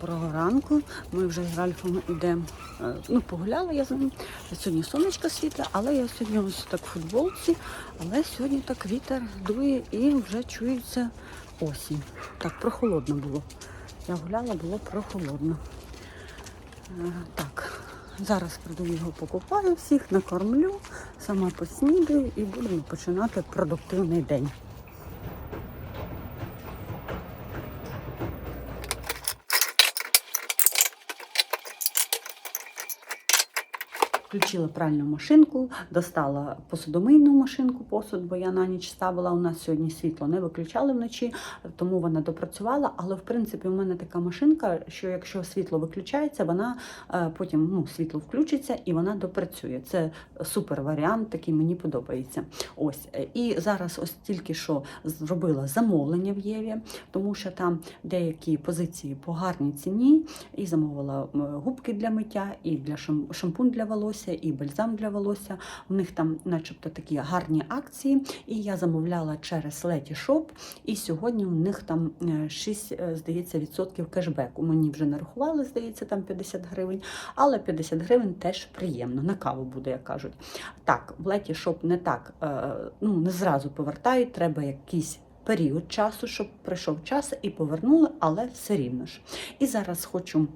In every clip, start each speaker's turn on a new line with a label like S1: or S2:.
S1: Доброго ранку. Ми вже з Ральфом йдемо. е, Ну, погуляла я з ним. Сьогодні сонечко світле, але я сьогодні ось так в футболці. Але сьогодні так вітер дує і вже чується осінь. Так, прохолодно було. Я гуляла, було прохолодно. Е, Так, зараз прийду його покупаю, всіх накормлю, сама поснідаю і будемо починати продуктивний день. Включила пральну машинку, достала посудомийну машинку, посуд, бо я на ніч ставила. У нас сьогодні світло не виключали вночі, тому вона допрацювала. Але в принципі у мене така машинка, що якщо світло виключається, вона е, потім ну, світло включиться і вона допрацює. Це супер варіант, такий мені подобається. Ось е, і зараз ось тільки що зробила замовлення в Єві, тому що там деякі позиції по гарній ціні, і замовила губки для миття, і для шампунь для волосся, і бальзам для волосся. У них там, начебто, такі гарні акції. І я замовляла через Leti Shop, і сьогодні у них там е, 6, е, здається, відсотків кешбеку. Мені вже нарахували, здається, там 50 гривень, але 50 гривень теж приємно. На каву буде, як кажуть. Так, в Leti Shop не так, е, ну не зразу повертають, треба якийсь. Період часу, щоб пройшов час і повернули, але все рівно ж. І зараз хочу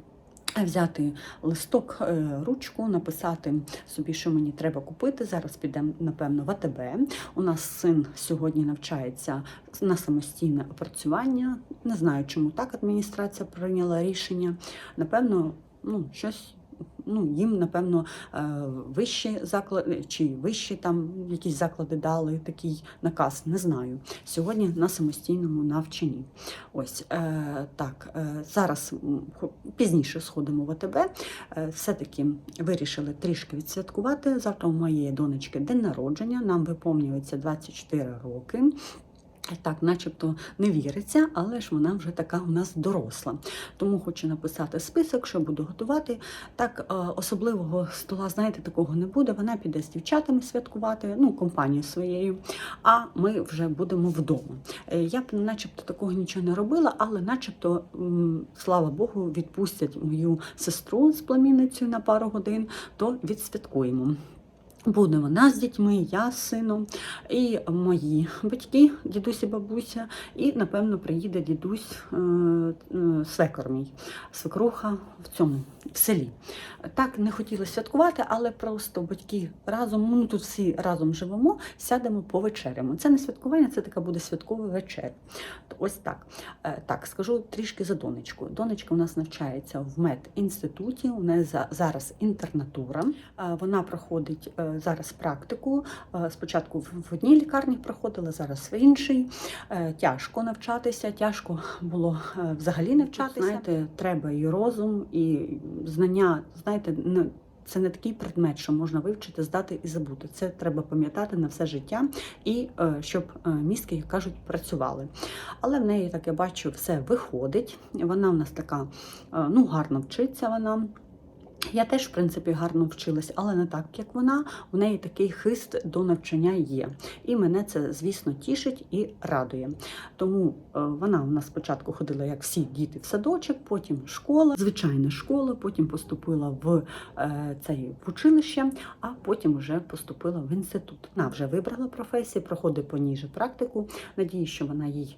S1: взяти листок, е, ручку, написати собі, що мені треба купити. Зараз підемо, напевно, в АТБ. У нас син сьогодні навчається на самостійне опрацювання. Не знаю, чому так адміністрація прийняла рішення. Напевно, ну, щось. Ну, їм, напевно, е, вищі заклади чи вищі там якісь заклади дали такий наказ, не знаю. Сьогодні на самостійному навчанні. Ось е, так. Е, зараз пізніше сходимо в АТБ. Е, все-таки вирішили трішки відсвяткувати. Завтра у моєї донечки день народження. Нам виповнюється 24 роки. Так, начебто не віриться, але ж вона вже така у нас доросла. Тому хочу написати список, що буду готувати. Так, е, особливого стола, знаєте, такого не буде. Вона піде з дівчатами святкувати, ну, компанією своєю, а ми вже будемо вдома. Е, Я б начебто такого нічого не робила, але начебто, слава Богу, відпустять мою сестру з племінницею на пару годин, то відсвяткуємо. Буде вона з дітьми, я з сином, і мої батьки, дідусь і бабуся, і, напевно, приїде дідусь е, е, свекор мій, свекруха в цьому, в селі. Так не хотіли святкувати, але просто батьки разом, ну тут всі разом живемо, сядемо повечерямо. Це не святкування, це така буде святкова вечеря. Ось так. Е, Так, скажу трішки за донечку. Донечка у нас навчається в медінституті, у неї за- зараз інтернатура. Вона проходить зараз практику. Е, Спочатку в одній лікарні проходила, зараз в іншій. Е, Тяжко навчатися, тяжко було е, взагалі навчатися. Знаєте, треба і розум, і знання. Знаєте, не- це не такий предмет, що можна вивчити, здати і забути. Це треба пам'ятати на все життя і щоб мізки, як кажуть, працювали. Але в неї, так я бачу, все виходить. Вона в нас така, ну, гарно вчиться вона. Я теж, в принципі, гарно вчилась, але не так, як вона. У неї такий хист до навчання є. І мене це, звісно, тішить і радує. Тому е, вона у нас спочатку ходила, як всі діти, в садочок, потім школа, звичайна школа, потім поступила в е, цей в училище, а потім вже поступила в інститут. Вона вже вибрала професію, проходить по ній же практику. Надію, що вона їй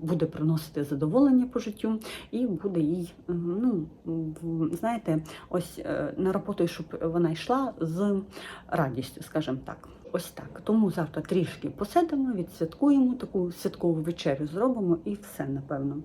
S1: буде приносити задоволення по життю і буде їй, ну, знаєте, ось на роботу, щоб вона йшла з радістю, скажімо так. Ось так. Тому завтра трішки посидимо, відсвяткуємо, таку святкову вечерю зробимо і все, напевно.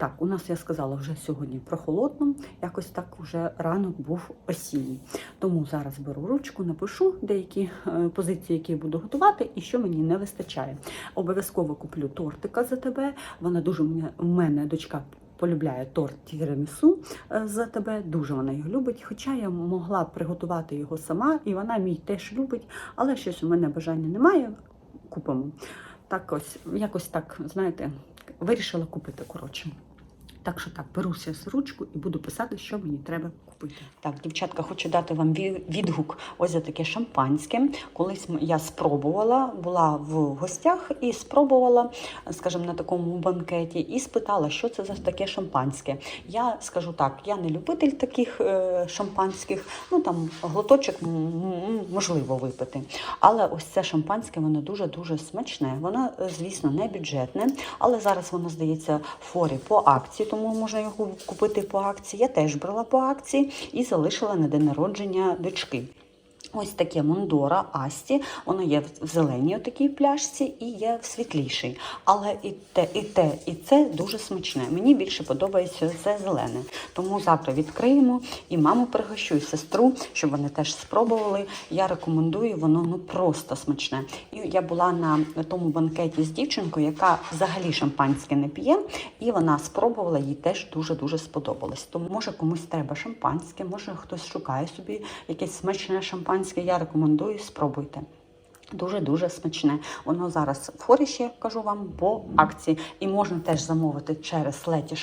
S1: Так, у нас я сказала вже сьогодні прохолодно, якось так вже ранок був осінній. Тому зараз беру ручку, напишу деякі е, позиції, які буду готувати, і що мені не вистачає. Обов'язково куплю тортика за тебе. Вона дуже в мене дочка полюбляє торт тірамісу е, за тебе. Дуже вона його любить. Хоча я могла приготувати його сама, і вона мій теж любить, але щось у мене бажання немає. Купимо. Так ось, якось так, знаєте, вирішила купити, коротше. Так що так, беруся з ручку і буду писати, що мені треба купити. Так, дівчатка, хочу дати вам відгук ось за таке шампанське. Колись я спробувала, була в гостях і спробувала, скажімо, на такому банкеті, і спитала, що це за таке шампанське. Я скажу так, я не любитель таких е, шампанських, ну там глоточок можливо випити. Але ось це шампанське, воно дуже-дуже смачне. Воно, е, звісно, не бюджетне, але зараз воно здається форі по акції, тому можна його купити по акції. Я теж брала по акції і залишила на день народження дочки. Ось таке Мондора Асті, воно є в зеленій такій пляшці і є в світлішій. Але і те, і те, і це дуже смачне. Мені більше подобається це зелене. Тому завтра відкриємо і маму пригощу, і сестру, щоб вони теж спробували. Я рекомендую, воно ну просто смачне. І я була на тому банкеті з дівчинкою, яка взагалі шампанське не п'є, і вона спробувала, їй теж дуже-дуже сподобалось. Тому може комусь треба шампанське, може хтось шукає собі якесь смачне шампанське. Я рекомендую, спробуйте. Дуже-дуже смачне. Воно зараз в форі ще кажу вам по акції. І можна теж замовити через Леті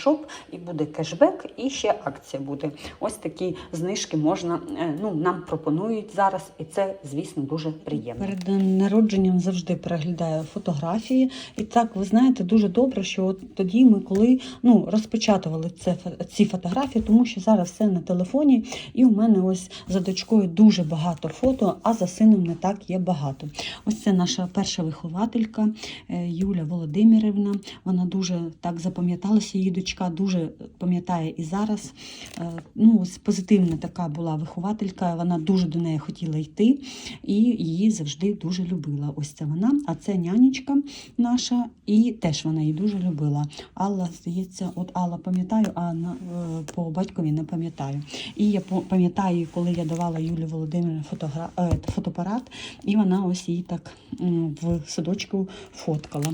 S1: і буде кешбек, і ще акція буде. Ось такі знижки можна, е, ну, нам пропонують зараз, і це, звісно, дуже приємно. Перед народженням завжди переглядаю фотографії. І так, ви знаєте, дуже добре, що от тоді ми коли ну, розпечатували це, ці фотографії, тому що зараз все на телефоні, і у мене ось за дочкою дуже багато фото, а за сином не так є багато. Ось це наша перша вихователька е, Юля Володимирівна. Вона дуже так запам'яталася. Її дочка дуже пам'ятає і зараз. Е, Ну, ось позитивна така була вихователька. Вона дуже до неї хотіла йти і її завжди дуже любила. Ось це вона. А це нянечка наша, і теж вона її дуже любила. Алла, здається, от Алла пам'ятаю, а на, е, по батькові не пам'ятаю. І я пам'ятаю, коли я давала Юлі Володимирівні фотоапарат, і вона ось її так в садочку фоткала.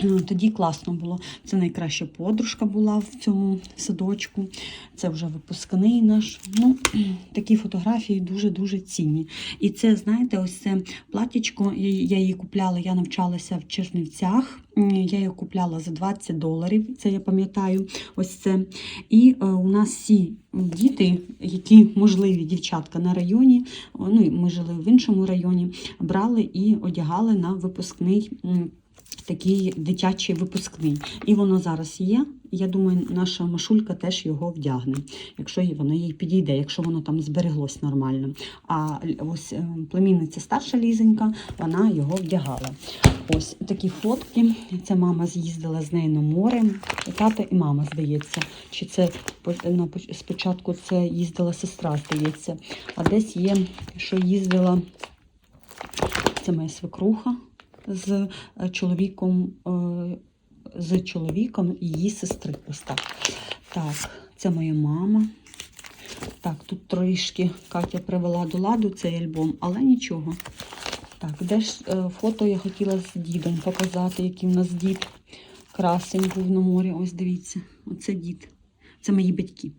S1: Е, Тоді класно було. Це найкраща подружка була в цьому садочку. Це вже випускний наш. Ну, такі фотографії дуже-дуже цінні. І це, знаєте, ось це платічко, я її купляла, я навчалася в Чернівцях. Я її купляла за 20 доларів, це я пам'ятаю. Ось це. І е, у нас всі діти, які можливі дівчатка на районі, ну ми жили в іншому районі, брали і одягали на випускний. Такий дитячий випускний. І воно зараз є. Я думаю, наша Машулька теж його вдягне, якщо воно їй підійде, якщо воно там збереглось нормально. А ось е, племінниця старша лізенька, вона його вдягала. Ось такі фотки. Це мама з'їздила з нею на море. Тато і мама, здається. Чи це спочатку це їздила сестра, здається. А десь є, що їздила. Це моя свекруха з е, чоловіком, е, з чоловіком її сестри. Ось так. Це моя мама. Так, тут трішки Катя привела до ладу цей альбом, але нічого. Так, де ж е, фото я хотіла з дідом показати, який в нас дід красень був на морі. Ось дивіться, оце дід. Це мої батьки.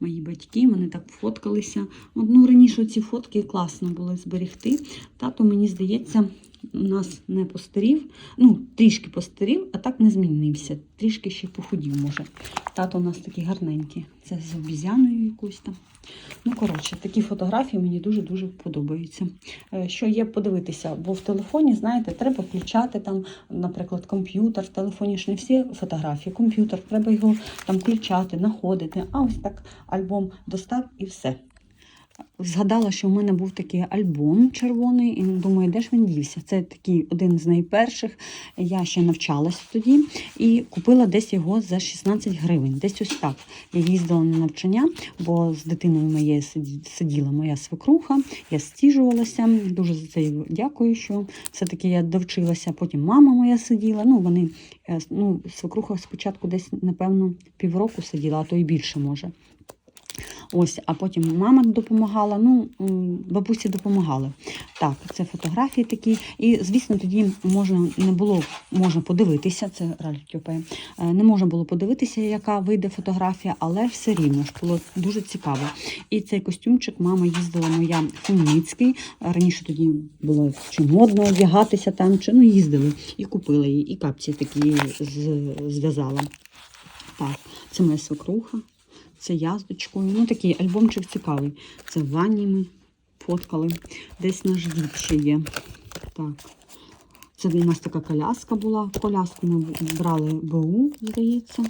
S1: Мої батьки, вони так фоткалися. От, ну, раніше ці фотки класно було зберегти. Тато, мені здається, у нас не постарів. Ну, трішки постарів, а так не змінився. Трішки ще похудів, може. Тато у нас такі гарненькі. Це з обізяною якоюсь там. Ну, коротше, такі фотографії мені дуже-дуже подобаються. Е, Що є подивитися, бо в телефоні, знаєте, треба включати там, наприклад, комп'ютер. В телефоні ж не всі фотографії, комп'ютер, треба його там включати, знаходити. А ось так альбом достав і все. Згадала, що в мене був такий альбом червоний, і думаю, де ж він дівся? Це такий один з найперших. Я ще навчалася тоді і купила десь його за 16 гривень. Десь ось так. Я їздила на навчання, бо з дитиною моєю сиділа моя свекруха, я стіжувалася. Дуже за це дякую, що все-таки я довчилася. Потім мама моя сиділа. Ну, вони, е, ну, свекруха спочатку десь, напевно, півроку сиділа, а то і більше може. Ось, а потім мама допомагала, ну, бабусі допомагали. Так, це фотографії такі. І, звісно, тоді можна не було можна подивитися, це Ральф е, не можна було подивитися, яка вийде фотографія, але все рівно ж було дуже цікаво. І цей костюмчик мама їздила моя Хмельницький. Раніше тоді було чи модно одягатися там, чи ну їздили і купила її, і капці такі зв'язала. Так, це моя свекруха, це яздочкою. Ну, такий альбомчик цікавий. Це в ванні ми фоткали. Десь наш дід ще є. Так. Це у нас така коляска була. Коляску ми брали БУ, здається.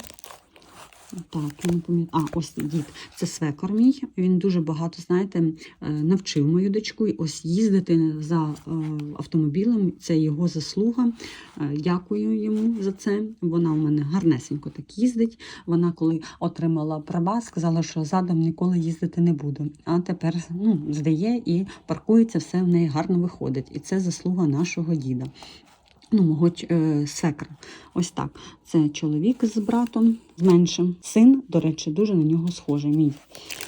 S1: Так, я не пам'ятаю. А, ось дід. Це свекор мій. Він дуже багато, знаєте, е, навчив мою дочку. І Ось їздити за е, автомобілем. Це його заслуга. Е, Дякую йому за це. Вона у мене гарнесенько так їздить. Вона, коли отримала права, сказала, що задом ніколи їздити не буду. А тепер ну, здає і паркується, все в неї гарно виходить. І це заслуга нашого діда. Ну, мого е, секра. Ось так. Це чоловік з братом, з меншим. Син, до речі, дуже на нього схожий мій.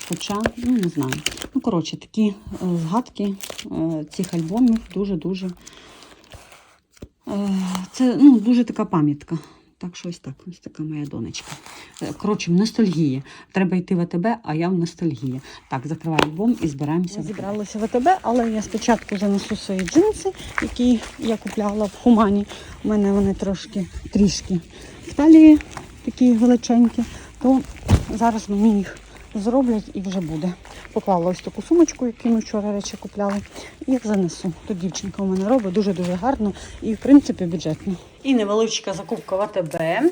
S1: Хоча, ну не знаю. Ну, коротше, такі е, згадки е, цих альбомів дуже-дуже. Е, це ну, дуже така пам'ятка. Так що ось так, ось така моя донечка. Е, Коротше, в ностальгії. Треба йти в АТБ, а я в ностальгії. Так, закриваю альбом і збираємося.
S2: Ми зібралися в АТБ, але я спочатку занесу свої джинси, які я купляла в Хумані. У мене вони трошки трішки в талії такі величенькі, то зараз мені їх зроблять і вже буде. Поклала ось таку сумочку, яку ми вчора речі купляли, і занесу. Тут дівчинка у мене робить дуже-дуже гарно і, в принципі, бюджетно.
S1: І невеличка закупка в АТБ. Е,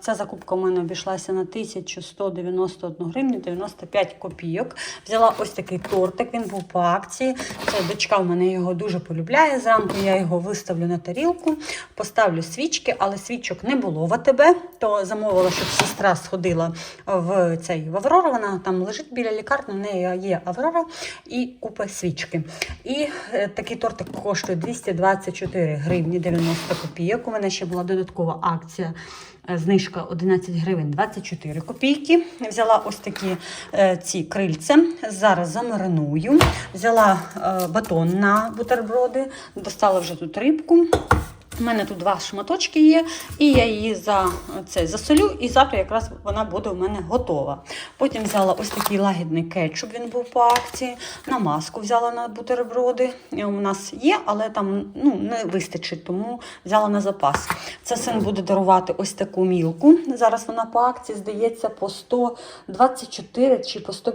S1: Ця закупка у мене обійшлася на 1191 гривню 95 копійок. Взяла ось такий тортик, він був по акції. Це дочка в мене його дуже полюбляє. Зранку я його виставлю на тарілку, поставлю свічки, але свічок не було в АТБ, то замовила, щоб сестра сходила в цей в Аврору. Вона там лежить біля лікарні, в неї є Аврора і купа свічки. І е, такий тортик коштує 224 гривні 90 копійок. У мене ще була додаткова акція. е, Знижка 11 гривень 24 копійки. Взяла ось такі е, ці крильця. Зараз замариную. Взяла е, батон на бутерброди, достала вже тут рибку. У мене тут два шматочки є, і я її за це засолю, і завтра якраз вона буде у мене готова. Потім взяла ось такий лагідний кетчуп, він був по акції. Намазку взяла на бутерброди. У нас є, але там ну, не вистачить, тому взяла на запас. Це син буде дарувати ось таку мілку. Зараз вона по акції здається по 124 чи по 100,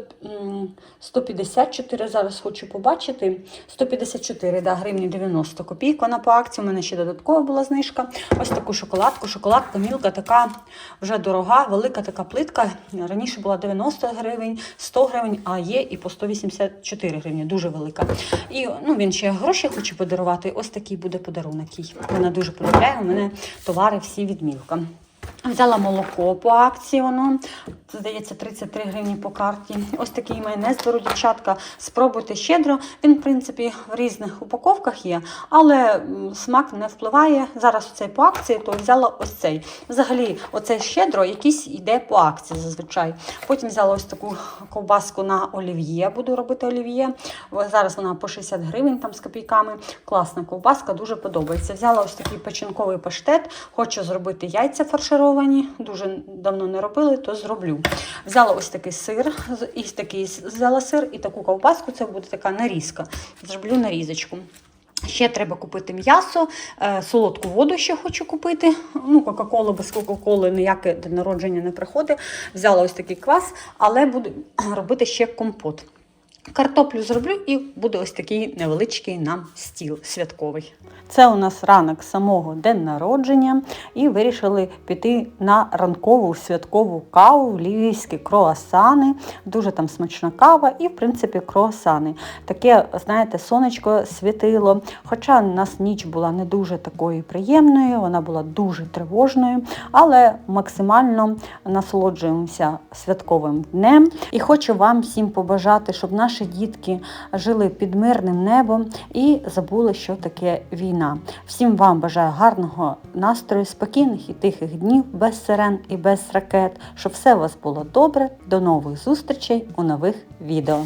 S1: 154. Зараз хочу побачити. 154 да, гривні 90 копійок. Вона по акції. У мене ще додаткова була знижка. Ось таку шоколадку. Шоколадка мілка така вже дорога, велика така плитка. Раніше була 90 гривень, 100 гривень, а є і по 184 гривні. Дуже велика. І ну, він ще гроші хоче подарувати. Ось такий буде подарунок. Вона дуже полюбляє. У мене товари всі від мілка. Взяла молоко по акції, воно здається 33 гривні по карті. Ось такий майонез беру, дівчатка. Спробуйте щедро. Він, в принципі, в різних упаковках є, але смак не впливає. Зараз цей по акції, то взяла ось цей. Взагалі, оцей щедро якийсь йде по акції зазвичай. Потім взяла ось таку ковбаску на олів'є. Буду робити олів'є. Зараз вона по 60 гривень там з копійками. Класна ковбаска, дуже подобається. Взяла ось такий печінковий паштет. Хочу зробити яйця фаршировані. Дуже давно не робили, то зроблю. Взяла ось такий сир, і такий взяла сир і таку ковбаску. Це буде така нарізка. Зроблю нарізочку. Ще треба купити м'ясо, е, солодку воду ще хочу купити. Ну, Кока-колу без Кока-коли ніяке народження не приходить. Взяла ось такий квас, але буду робити ще компот. Картоплю зроблю і буде ось такий невеличкий нам стіл святковий.
S2: Це у нас ранок самого день народження, і вирішили піти на ранкову святкову каву львівські круасани. Дуже там смачна кава і, в принципі, круасани. Таке, знаєте, сонечко світило. Хоча у нас ніч була не дуже такою приємною, вона була дуже тривожною, але максимально насолоджуємося святковим днем. І хочу вам всім побажати, щоб наші дітки жили під мирним небом і забули, що таке війна. Всім вам бажаю гарного настрою, спокійних і тихих днів, без сирен і без ракет, щоб все у вас було добре. До нових зустрічей у нових відео.